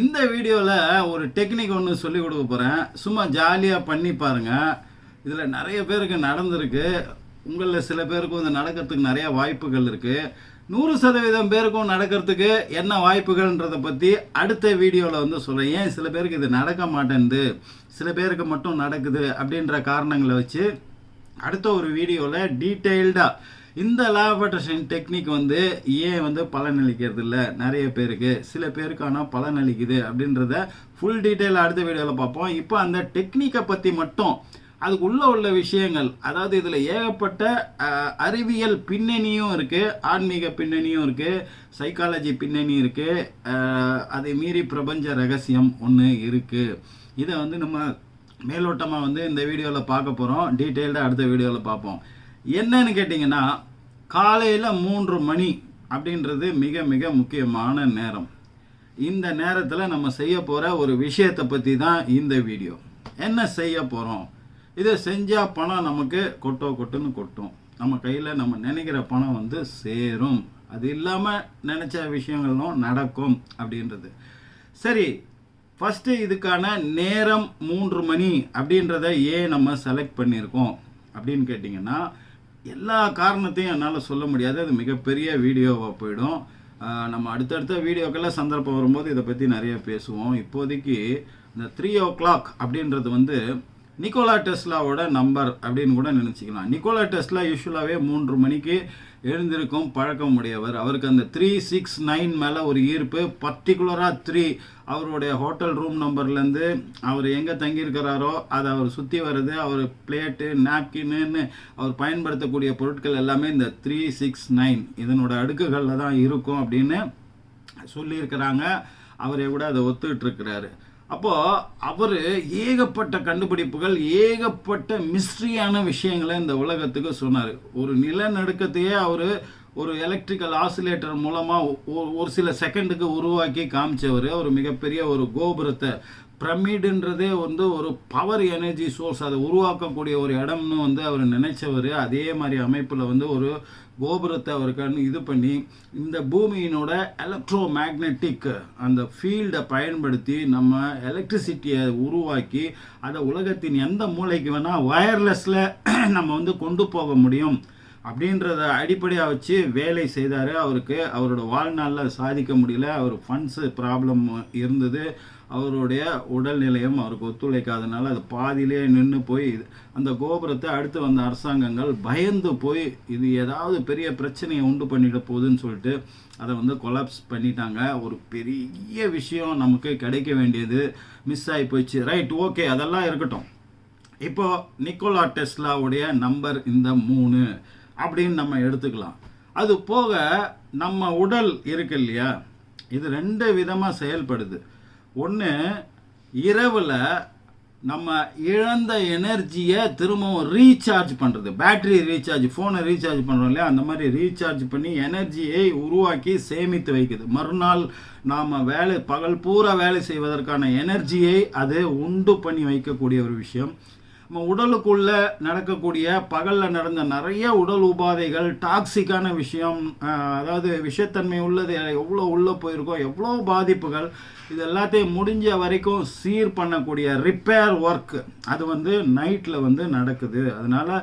இந்த வீடியோவில் ஒரு டெக்னிக் ஒன்று சொல்லி கொடுக்க போகிறேன் சும்மா ஜாலியாக பண்ணி பாருங்கள் இதில் நிறைய பேருக்கு நடந்திருக்கு. உங்களில் சில பேருக்கு வந்து நடக்கிறதுக்கு நிறைய வாய்ப்புகள் இருக்குது நூறு சதவீதம் பேருக்கும் நடக்கிறதுக்கு என்ன வாய்ப்புகள்ன்றதை பற்றி அடுத்த வீடியோவில் வந்து சொல்கிறேன் ஏன் சில பேருக்கு இது நடக்க மாட்டேங்குது சில பேருக்கு மட்டும் நடக்குது அப்படின்ற காரணங்களை வச்சு அடுத்த ஒரு வீடியோவில் டீட்டெயில்டாக இந்த லா ஆஃப் அட்ராக்ஷன் டெக்னிக் வந்து ஏன் வந்து பலனளிக்கிறது இல்லை நிறைய பேருக்கு. சில பேருக்கு ஆனால் பலனளிக்குது அப்படின்றத ஃபுல் டீட்டெயில் அடுத்த வீடியோவில் பார்ப்போம். இப்போ அந்த டெக்னிக்கை பற்றி மட்டும் அதுக்குள்ள உள்ள விஷயங்கள் அதாவது இதில் ஏகப்பட்ட அறிவியல் பின்னணியும் இருக்குது ஆன்மீக பின்னணியும் இருக்குது சைக்காலஜி பின்னணி இருக்குது அதை மீறி பிரபஞ்ச ரகசியம் ஒன்று இருக்குது இதை வந்து நம்ம மேலோட்டமாக வந்து இந்த வீடியோவில் பார்க்க போகிறோம் டீட்டெயில்டாக அடுத்த வீடியோவில் பார்ப்போம். என்னன்னு கேட்டிங்கன்னா காலையில் மூன்று மணி அப்படின்றது மிக மிக முக்கியமான நேரம். இந்த நேரத்தில் நம்ம செய்ய போகிற ஒரு விஷயத்தை பற்றி தான் இந்த வீடியோ. என்ன செய்ய போகிறோம் இதை செஞ்சால் பணம் நமக்கு கொட்டோ கொட்டுன்னு கொட்டும். நம்ம கையில் நம்ம நினைக்கிற பணம் வந்து சேரும். அது இல்லாமல் நினச்ச விஷயங்களும் நடக்கும் அப்படின்றது. சரி ஃபஸ்ட்டு இதுக்கான நேரம் மூன்று மணி அப்படின்றத ஏன் நம்ம செலக்ட் பண்ணியிருக்கோம். அப்படின்னு கேட்டிங்கன்னா எல்லா காரணத்தையும் என்னால் சொல்ல முடியாது. அது மிகப்பெரிய வீடியோவாக போயிடும். நம்ம அடுத்தடுத்த வீடியோக்கெல்லாம் சந்தர்ப்பம் வரும்போது இதை பற்றி நிறைய பேசுவோம். இப்போதைக்கு இந்த த்ரீ ஓ கிளாக் அப்படின்றது வந்து நிக்கோலா டெஸ்லாவோட நம்பர் அப்படின்னு கூட நினச்சிக்கலாம். நிக்கோலா டெஸ்லா யூஸ்வலாகவே மூன்று மணிக்கு எழுந்திருக்கும் பழக்கம் உடையவர். அவருக்கு அந்த த்ரீ சிக்ஸ் நைன் மேலே ஒரு ஈர்ப்பு பர்டிகுலராக த்ரீ அவருடைய ஹோட்டல் ரூம் நம்பர்லேருந்து அவர் எங்கே தங்கியிருக்கிறாரோ அதை அவர் சுற்றி வர்றது அவர் பிளேட்டு நாப்கின்னு அவர் பயன்படுத்தக்கூடிய பொருட்கள் எல்லாமே இந்த த்ரீ சிக்ஸ் நைன் இதனோட அடுக்குகளில் தான் இருக்கும் அப்படின்னு சொல்லியிருக்கிறாங்க. அவரே கூட அதை ஒத்துக்கிட்டு இருக்கிறாரு. அப்போ அவர் ஏகப்பட்ட கண்டுபிடிப்புகள் ஏகப்பட்ட மிஸ்ட்ரியான விஷயங்களை இந்த உலகத்துக்கு சொன்னார். ஒரு நிலநடுக்கத்தையே அவர் ஒரு எலக்ட்ரிக்கல் ஆசிலேட்டர் மூலமாக ஒரு சில செகண்டுக்கு உருவாக்கி காமிச்சவர். ஒரு மிகப்பெரிய ஒரு கோபுரத்தை பிரமிடுன்றதே வந்து ஒரு பவர் எனர்ஜி சோர்ஸ் அதை உருவாக்கக்கூடிய ஒரு இடம்னு வந்து அவர் நினைச்சவர். அதே மாதிரி அமைப்பில் வந்து ஒரு கோபுரத்தை அவர் கண் இது பண்ணி இந்த பூமியினோட எலக்ட்ரோ மேக்னட்டிக் அந்த ஃபீல்டை பயன்படுத்தி நம்ம எலக்ட்ரிசிட்டியை உருவாக்கி அதை உலகத்தின் எந்த மூலைக்கு வேணால் வயர்லெஸில் நம்ம வந்து கொண்டு போக முடியும். அப்படின்றத அடிப்படையாக வச்சு வேலை செய்தார். அவருக்கு அவரோட வாழ்நாளில் சாதிக்க முடியல. அவர் ஃபண்ட்ஸு ப்ராப்ளம் இருந்தது. அவருடைய உடல்நிலையும் அவருக்கு ஒத்துழைக்காதனால அது பாதியிலே நின்று போய் அந்த கோபுரத்தை அடுத்து வந்த அரசாங்கங்கள் பயந்து போய் இது ஏதாவது பெரிய பிரச்சனையை உண்டு பண்ணிட போகுதுன்னு சொல்லிட்டு அதை வந்து கொலாப்ஸ் பண்ணிட்டாங்க. ஒரு பெரிய விஷயம் நமக்கு கிடைக்க வேண்டியது. மிஸ் ஆகி போயிடுச்சு. ரைட் ஓகே அதெல்லாம் இருக்கட்டும். இப்போது நிக்கோலா டெஸ்லாவுடைய நம்பர் இந்த மூணு. அப்படின்னு நம்ம எடுத்துக்கலாம். அது போக நம்ம உடல் இருக்கு இல்லையா? இது ரெண்டு விதமாக செயல்படுது. ஒன்று இரவில் நம்ம இழந்த எனர்ஜியை திரும்பவும் ரீசார்ஜ் பண்ணுறது பேட்டரி ரீசார்ஜ் ஃபோனை ரீசார்ஜ் பண்ணுறோம் இல்லையா? அந்த மாதிரி ரீசார்ஜ் பண்ணி எனர்ஜியை உருவாக்கி சேமித்து வைக்குது. மறுநாள் நாம் வேலை பகல் பூரா வேலை செய்வதற்கான எனர்ஜியை அது உண்டு பண்ணி வைக்கக்கூடிய ஒரு விஷயம். நம்ம உடலுக்குள்ள நடக்கக்கூடிய பகலில் நடந்த நிறைய உடல் உபாதைகள் டாக்ஸிக்கான விஷயம் அதாவது விஷத்தன்மை உள்ளது எவ்வளோ உள்ளே போயிருக்கோம் எவ்வளோ பாதிப்புகள் இது எல்லாத்தையும் முடிஞ்ச வரைக்கும் சீர் பண்ணக்கூடிய ரிப்பேர் ஒர்க் அது வந்து நைட்டில் வந்து நடக்குது. அதனால்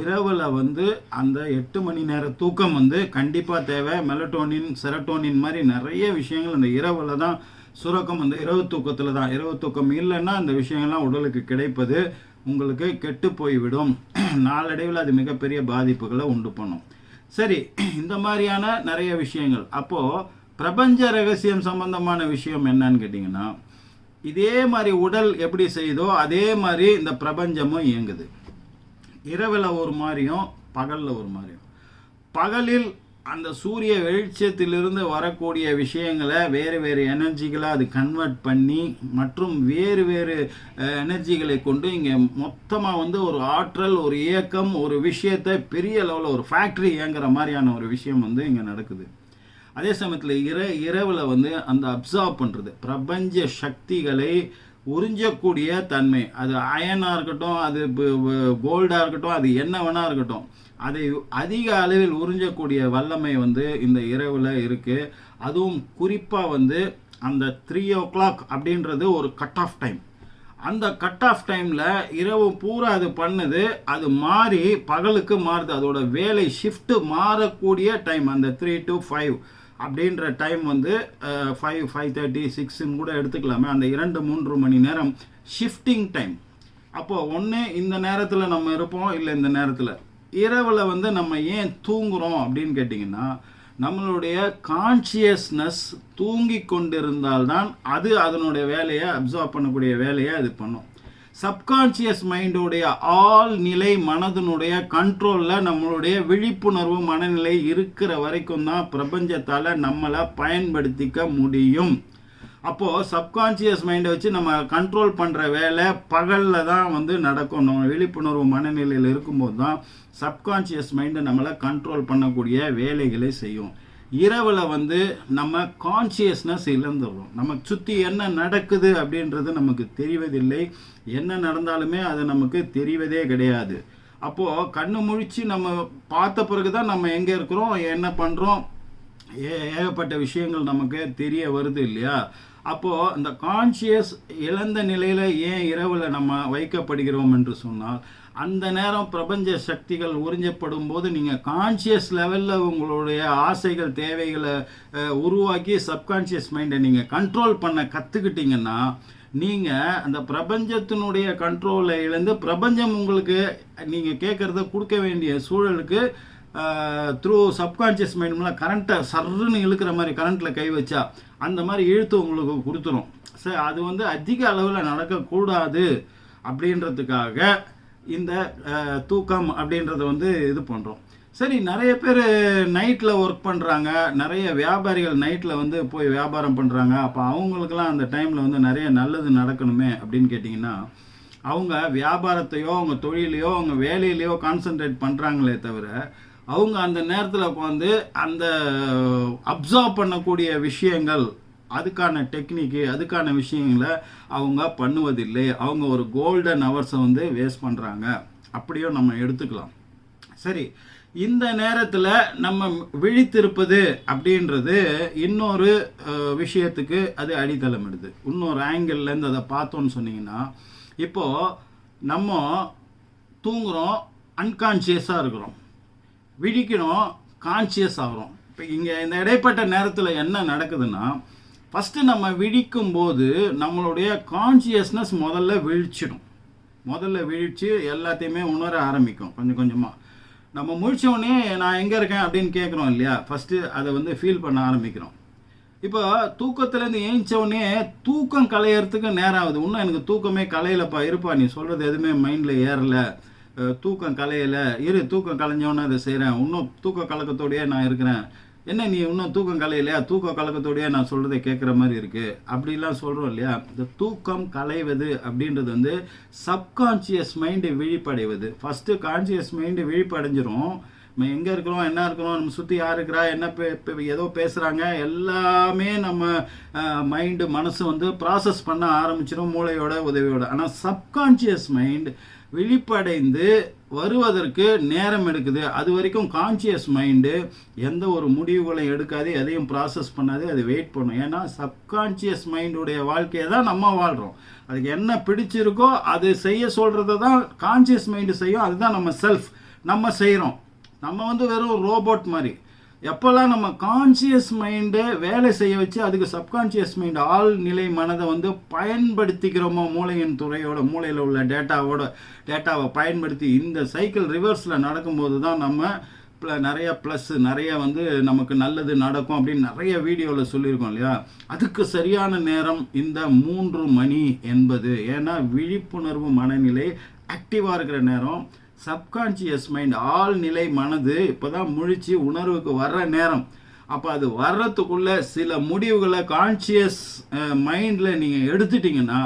இரவில் வந்து அந்த எட்டு மணி நேர தூக்கம் வந்து கண்டிப்பாக தேவை. மெலட்டோனின் செரட்டோனின் மாதிரி நிறைய விஷயங்கள் அந்த இரவில் தான் சுரக்கம். அந்த இரவு தூக்கத்தில் தான். இரவு தூக்கம் இல்லைன்னா அந்த விஷயங்கள்லாம் உடலுக்கு கிடைப்பது. உங்களுக்கு கெட்டு போய்விடும். நாளடைவில் அது மிகப்பெரிய பாதிப்புகளை உண்டு பண்ணும். சரி இந்த மாதிரியான நிறைய விஷயங்கள். அப்போது பிரபஞ்ச ரகசியம் சம்பந்தமான விஷயம் என்னன்னு கேட்டிங்கன்னா இதே மாதிரி உடல் எப்படி செய்யுதோ அதே மாதிரி இந்த பிரபஞ்சமும் இயங்குது. இரவில் ஒரு மாதிரியும் பகலில் ஒரு மாதிரியும். பகலில் அந்த சூரிய வெளிச்சத்திலிருந்து வரக்கூடிய விஷயங்களை வேறு வேறு எனர்ஜிகளை அது கன்வெர்ட் பண்ணி மற்றும் வேறு வேறு எனர்ஜிகளை கொண்டு இங்கே மொத்தமாக வந்து ஒரு ஆற்றல் ஒரு இயக்கம் ஒரு விஷயத்தை பெரிய லெவலில் ஒரு ஃபேக்ட்ரி இயங்குற மாதிரியான ஒரு விஷயம் வந்து இங்கே நடக்குது. அதே சமயத்தில் இர இரவில் வந்து அந்த அப்சார்ப் பண்ணுறது பிரபஞ்ச சக்திகளை உறிஞ்சக்கூடிய தன்மை. அது அயனாக இருக்கட்டும் அது கோல்டாக இருக்கட்டும் அது என்ன வேணா இருக்கட்டும். அதை அதிக அளவில் உறிஞ்சக்கூடிய வல்லமை வந்து இந்த இரவில் இருக்குது அதுவும் குறிப்பாக வந்து அந்த த்ரீ ஓ கிளாக் அப்படின்றது ஒரு கட் ஆஃப் டைம் அந்த கட் ஆஃப் டைமில் இரவு பூரா அது பண்ணுது. அது மாறி பகலுக்கு மாறுது. அதோட வேலை ஷிஃப்ட்டு மாறக்கூடிய டைம் அந்த த்ரீ டு ஃபைவ் அப்படின்ற டைம் வந்து ஃபைவ் ஃபைவ் தேர்ட்டி சிக்ஸ்ன்னு கூட எடுத்துக்கலாமே. அந்த இரண்டு மூன்று மணி நேரம் ஷிஃப்டிங் டைம் அப்போது ஒன்று இந்த நேரத்தில் நம்ம இருப்போம் இல்லை இந்த நேரத்தில்? இரவில் வந்து நம்ம ஏன் தூங்குகிறோம் அப்படின்னு கேட்டிங்கன்னா நம்மளுடைய கான்சியஸ்னஸ் தூங்கி கொண்டிருந்தால்தான் அது அதனுடைய வேலையை அப்சர்வ் பண்ணக்கூடிய வேலையை அது பண்ணும். சப்கான்சியஸ் மைண்டுடைய ஆள் நிலை மனதினுடைய கண்ட்ரோலில் நம்மளுடைய விழிப்புணர்வு மனநிலை இருக்கிற வரைக்கும் தான் பிரபஞ்சத்தால் நம்மளை பயன்படுத்திக்க முடியும். அப்போது சப்கான்சியஸ் மைண்டை வச்சு நம்ம கண்ட்ரோல் பண்ணுற வேலை பகலில் தான் வந்து நடக்கும். நம்ம விழிப்புணர்வு மனநிலையில் இருக்கும்போது தான் சப்கான்சியஸ் மைண்டை நம்மளை கண்ட்ரோல் பண்ணக்கூடிய வேலைகளை செய்யும். இரவில் வந்து நம்ம கான்சியஸ்னஸ் இழந்துடுறோம். நமக்கு சுற்றி என்ன நடக்குது அப்படின்றது நமக்கு தெரிவதில்லை. என்ன நடந்தாலுமே அது நமக்கு தெரிவதே கிடையாது. அப்போது கண்ணு முழிச்சு நம்ம பார்த்த பிறகு தான் நம்ம எங்கே இருக்கிறோம் என்ன பண்ணுறோம் ஏ ஏகப்பட்ட விஷயங்கள் நமக்கு தெரிய வருது இல்லையா? அப்போது இந்த கான்சியஸ் இழந்த நிலையில் ஏன் இரவில் நம்ம வைக்கப்படுகிறோம் என்று சொன்னால் அந்த நேரம் பிரபஞ்ச சக்திகள் உறிஞ்சப்படும் போது நீங்கள் கான்சியஸ் லெவலில் உங்களுடைய ஆசைகள் தேவைகளை உருவாக்கி சப்கான்ஷியஸ் மைண்டை நீங்கள் கண்ட்ரோல் பண்ண கற்றுக்கிட்டீங்கன்னா நீங்கள் அந்த பிரபஞ்சத்தினுடைய கண்ட்ரோலை இழந்து பிரபஞ்சம் உங்களுக்கு நீங்கள் கேட்குறத கொடுக்க வேண்டிய சூழலுக்கு த்ரூ சப்கான்ஷியஸ் மைண்ட்லாம் கரண்ட்டை சர்ன்னு இழுக்கிற மாதிரி கரண்ட்டில் கை வச்சா அந்த மாதிரி இழுத்து உங்களுக்கு கொடுத்துரும். சரி அது வந்து அதிக அளவில் நடக்கக்கூடாது அப்படின்றதுக்காக இந்த தூக்கம் அப்படின்றத வந்து இது பண்ணுறோம் சரி நிறைய பேர் நைட்டில் ஒர்க் பண்ணுறாங்க நிறைய வியாபாரிகள் நைட்டில் வந்து போய் வியாபாரம் பண்ணுறாங்க அப்போ அவங்களுக்கெல்லாம் அந்த டைமில் வந்து நிறைய நல்லது நடக்கணுமே அப்படின்னு கேட்டிங்கன்னா அவங்க வியாபாரத்தையோ அவங்க தொழிலையோ அவங்க வேலையிலையோ கான்சென்ட்ரேட் பண்ணுறாங்களே தவிர அவங்க அந்த நேரத்தில் உட்காந்து அந்த அப்சர்வ் பண்ணக்கூடிய விஷயங்கள் அதுக்கான டெக்னிக்கு அதுக்கான விஷயங்களை அவங்க பண்ணுவதில்லை. அவங்க ஒரு கோல்டன் ஹவர்ஸை வந்து வேஸ்ட் பண்ணுறாங்க அப்படியும் நம்ம எடுத்துக்கலாம். சரி இந்த நேரத்தில் நம்ம விழித்திருப்பது அப்படின்றது இன்னொரு விஷயத்துக்கு அது அடித்தளமிடுது இன்னொரு ஆங்கிள்லேருந்து அதை பார்த்தோன்னு சொன்னீங்கன்னா இப்போது நம்ம தூங்குகிறோம் அன்கான்ஷியஸாக இருக்கிறோம். விழிக்கணும் கான்சியஸ் ஆகிறோம் இப்போ இங்கே இந்த இடைப்பட்ட நேரத்தில் என்ன நடக்குதுன்னா ஃபஸ்ட்டு நம்ம விழிக்கும் போது நம்மளுடைய கான்சியஸ்னஸ் முதல்ல விழிச்சிடும். முதல்ல விழித்து எல்லாத்தையுமே உணர ஆரம்பிக்கும் கொஞ்சம் கொஞ்சமாக நம்ம முழிச்சவொடனே நான் எங்கே இருக்கேன்? அப்படின்னு கேட்குறோம் இல்லையா? ஃபஸ்ட்டு அதை வந்து ஃபீல் பண்ண ஆரம்பிக்கிறோம். இப்போ தூக்கத்துலேருந்து ஏஞ்ச தூக்கம் கலையறதுக்கு நேரம் ஆகுது. இன்னும் எனக்கு தூக்கமே கலையலப்பா இருப்பா நீ சொல்கிறது எதுவுமே மைண்டில் ஏறல. தூக்கம் கலையலை. இரு தூக்கம் கலைஞ்சவொன்னே அதை செய்கிறேன் இன்னும் தூக்க கலக்கத்தோடயே நான் இருக்கிறேன். என்ன நீ இன்னும் தூக்கம் கலையிலையா? தூக்க கலக்கத்தோடையே நான் சொல்கிறத கேட்குற மாதிரி இருக்குது அப்படிலாம் சொல்கிறோம் இல்லையா? இந்த தூக்கம் கலைவது அப்படின்றது வந்து சப்கான்ஷியஸ் மைண்டு விழிப்படைவது. ஃபஸ்ட்டு கான்சியஸ் மைண்டு விழிப்படைஞ்சிரும். நம்ம எங்கே இருக்கிறோம்? என்ன இருக்கிறோம்? நம்ம சுற்றி யார் இருக்கிறா? என்ன பே ஏதோ பேசுகிறாங்க எல்லாமே நம்ம மைண்டு மனசு வந்து ப்ராசஸ் பண்ண ஆரம்பிச்சிடும் மூளையோட உதவியோட. ஆனால் சப்கான்ஷியஸ் மைண்ட் விழிப்படைந்து வருவதற்கு நேரம் எடுக்குது. அது வரைக்கும் கான்சியஸ் மைண்டு எந்த ஒரு முடிவுகளையும் எடுக்காது எதையும் ப்ராசஸ் பண்ணாது அது வெயிட் பண்ணும். ஏன்னா சப்கான்ஷியஸ் மைண்டுடைய வாழ்க்கையை தான் நம்ம வாழ்கிறோம் அதுக்கு என்ன பிடிச்சிருக்கோ அது செய்ய சொல்கிறத தான் கான்சியஸ் மைண்டு செய்யும். அதுதான் நம்ம செல்ஃப் நம்ம செய்கிறோம் நம்ம வந்து வெறும் ரோபோட் மாதிரி. எப்போல்லாம் நம்ம கான்சியஸ் மைண்டை வேலை செய்ய வச்சு அதுக்கு சப்கான்சியஸ் மைண்ட் ஆள் நிலை மனதை வந்து பயன்படுத்திக்கிறோமோ மூளையின் துறையோட மூளையில் உள்ள டேட்டாவோட டேட்டாவை பயன்படுத்தி இந்த சைக்கிள் ரிவர்ஸில் நடக்கும்போது தான் நம்ம ப்ள நிறைய ப்ளஸ் நிறைய வந்து நமக்கு நல்லது நடக்கும் அப்படின்னு நிறைய வீடியோவில் சொல்லியிருக்கோம் இல்லையா? அதுக்கு சரியான நேரம் இந்த மூன்று மணி என்பது. ஏன்னா விழிப்புணர்வு மனநிலை ஆக்டிவாக இருக்கிற நேரம். சப்கான்ஷியஸ் மைண்ட் ஆழ்நிலை மனது இப்போ தான் முழிச்சு உணர்வுக்கு வர்ற நேரம். அப்போ அது வர்றதுக்குள்ள சில முடிவுகளை கான்ஷியஸ் மைண்டில் நீங்கள் எடுத்துட்டீங்கன்னா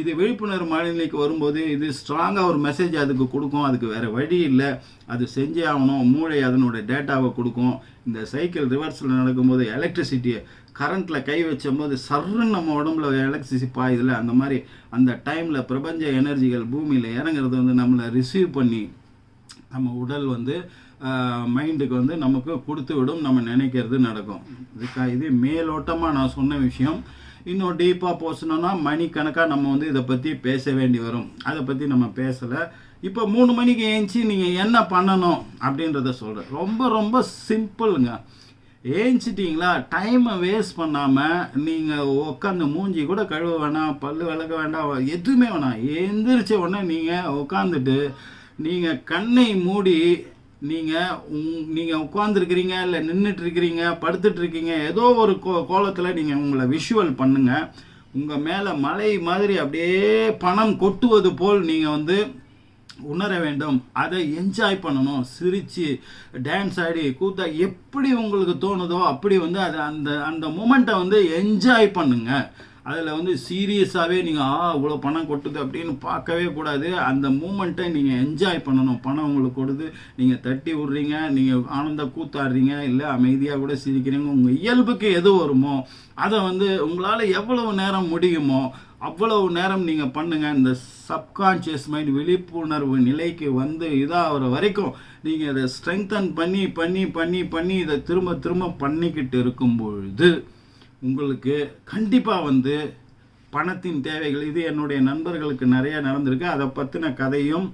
இது விழிப்புணர்வு மனநிலைக்கு வரும்போது இது ஸ்ட்ராங்காக ஒரு மெசேஜ் அதுக்கு கொடுக்கும். அதுக்கு வேறு வழி இல்லை. அது செஞ்சே ஆகணும். மூளை அதனோட டேட்டாவை கொடுக்கும். இந்த சைக்கிள் ரிவர்ஸில் நடக்கும்போது எலக்ட்ரிசிட்டியை கரண்ட்டில் கை வச்சும்போது சர்ருன்னு நம்ம உடம்புல எலக்ட்ரிசி பாயுதுல அந்த மாதிரி அந்த டைமில் பிரபஞ்ச எனர்ஜிகள் பூமியில் இறங்குறது வந்து நம்மளை ரிசீவ் பண்ணி நம்ம உடல் வந்து மைண்டுக்கு வந்து நமக்கு கொடுத்து விடும் நம்ம நினைக்கிறது நடக்கும். இதுக்கா இது மேலோட்டமாக நான் சொன்ன விஷயம். இன்னும் டீப்பாக போச்சுனோன்னா மணிக்கணக்காக நம்ம வந்து இதை பற்றி பேச வேண்டி வரும். அதை பற்றி நம்ம பேசலை. இப்போ மூணு மணிக்கு ஏஞ்சி நீங்கள் என்ன பண்ணணும் அப்படின்றத சொல்கிறேன் ரொம்ப ரொம்ப சிம்பிளுங்க. ஏஞ்சிட்டிங்களா? டைமை வேஸ்ட் பண்ணாமல் நீங்கள் உட்காந்து மூஞ்சி கூட கழுவ வேணாம் பல்லு விளக்க வேண்டாம் எதுவுமே வேணாம். எந்திரிச்ச உடனே நீங்கள் உட்காந்துட்டு நீங்கள் கண்ணை மூடி நீங்கள் உங் நீங்கள் உட்காந்துருக்கிறீங்க இல்லை நின்றுட்டுருக்கிறீங்க படுத்துட்ருக்கீங்க இருக்கீங்க ஏதோ ஒரு கோ கோலத்தில் நீங்கள் உங்களை விஷுவல் பண்ணுங்கள் உங்கள் மேலே மலை மாதிரி அப்படியே பணம் கொட்டுவது போல் நீங்கள் வந்து உணர வேண்டும் அதை என்ஜாய் பண்ணணும் சிரித்து டான்ஸ் ஆடி கூத்தா எப்படி உங்களுக்கு தோணுதோ அப்படி வந்து அதை அந்த அந்த மூமெண்ட்டை வந்து என்ஜாய் பண்ணுங்க. அதில் வந்து சீரியஸாகவே நீங்கள் ஆ இவ்வளோ பணம் கொட்டுது அப்படின்னு பார்க்கவே கூடாது. அந்த மூமெண்ட்டை நீங்கள் என்ஜாய் பண்ணணும். பணம் உங்களுக்கு கொடுத்து நீங்கள் தட்டி விட்றீங்க நீங்கள் ஆனந்த கூத்தாடுறீங்க இல்லை அமைதியாக கூட சிரிக்கிறீங்க உங்கள் இயல்புக்கு எது வருமோ அதை வந்து உங்களால் எவ்வளவு நேரம் முடியுமோ அவ்வளவு நேரம் நீங்கள் பண்ணுங்கள் இந்த சப்கான்ஷியஸ் மைண்ட் விழிப்புணர்வு நிலைக்கு வந்து இதாகிற வரைக்கும் நீங்கள் இதை ஸ்ட்ரெங்தன் பண்ணி பண்ணி பண்ணி பண்ணி இதை திரும்ப திரும்ப பண்ணிக்கிட்டு இருக்கும் பொழுது உங்களுக்கு கண்டிப்பாக வந்து பணத்தின் தேவைகள் இது என்னுடைய நண்பர்களுக்கு நிறைய நடந்திருக்கு. அதை பற்றின கதையும்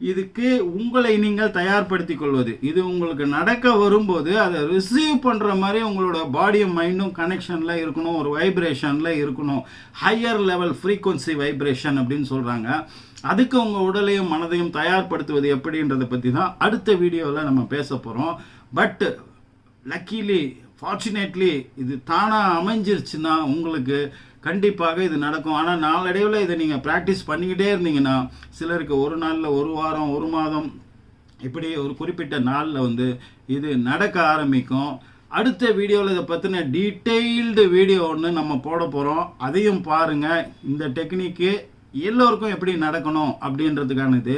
இதுக்கு உங்களை நீங்கள் தயார்படுத்தி கொள்வது இது உங்களுக்கு நடக்க வரும்போது அதை ரிசீவ் பண்ணுற மாதிரி உங்களோட பாடியும் மைண்டும் கனெக்ஷனில் இருக்கணும் ஒரு வைப்ரேஷனில் இருக்கணும். ஹையர் லெவல் ஃப்ரீக்குவன்சி வைப்ரேஷன் அப்படின்னு சொல்கிறாங்க அதுக்கு உங்கள் உடலையும் மனதையும் தயார்படுத்துவது எப்படின்றத பற்றி தான் அடுத்த வீடியோவில் நம்ம பேச போகிறோம் பட் லக்கீலி ஃபார்ச்சுனேட்லி இது தானாக அமைஞ்சிருச்சுன்னா உங்களுக்கு கண்டிப்பாக இது நடக்கும். ஆனால் நாளடைவில் இதை நீங்கள் ப்ராக்டிஸ் பண்ணிக்கிட்டே இருந்தீங்கன்னா சிலருக்கு ஒரு நாளில் ஒரு வாரம் ஒரு மாதம் இப்படி ஒரு குறிப்பிட்ட நாளில் வந்து இது நடக்க ஆரம்பிக்கும். அடுத்த வீடியோவில் இதை பற்றின டீட்டெயில்டு வீடியோ ஒன்று நம்ம போட போகிறோம் அதையும் பாருங்கள் இந்த டெக்னிக்கு எல்லோருக்கும் எப்படி நடக்கணும் அப்படின்றதுக்கான இது.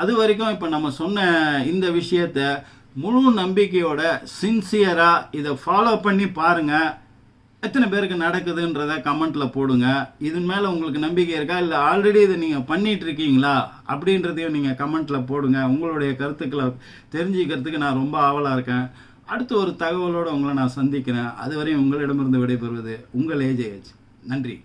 அது வரைக்கும் இப்போ நம்ம சொன்ன இந்த விஷயத்த முழு நம்பிக்கையோட சின்சியராக இதை ஃபாலோ பண்ணி பாருங்கள் எத்தனை பேருக்கு நடக்குதுன்றத கமெண்ட்டில் போடுங்க. இதன் மேலே உங்களுக்கு நம்பிக்கை இருக்கா? இல்லை ஆல்ரெடி இதை நீங்கள் பண்ணிட்டு இருக்கீங்களா? அப்படின்றதையும் நீங்கள் கமெண்ட்டில் போடுங்க. உங்களுடைய கருத்துக்களை தெரிஞ்சுக்கிறதுக்கு நான் ரொம்ப ஆவலாக இருக்கேன். அடுத்து ஒரு தகவலோடு உங்களை நான் சந்திக்கிறேன். அதுவரையும் உங்களிடமிருந்து விடைபெறுவது உங்கள் ஏஜேஹெச் நன்றி.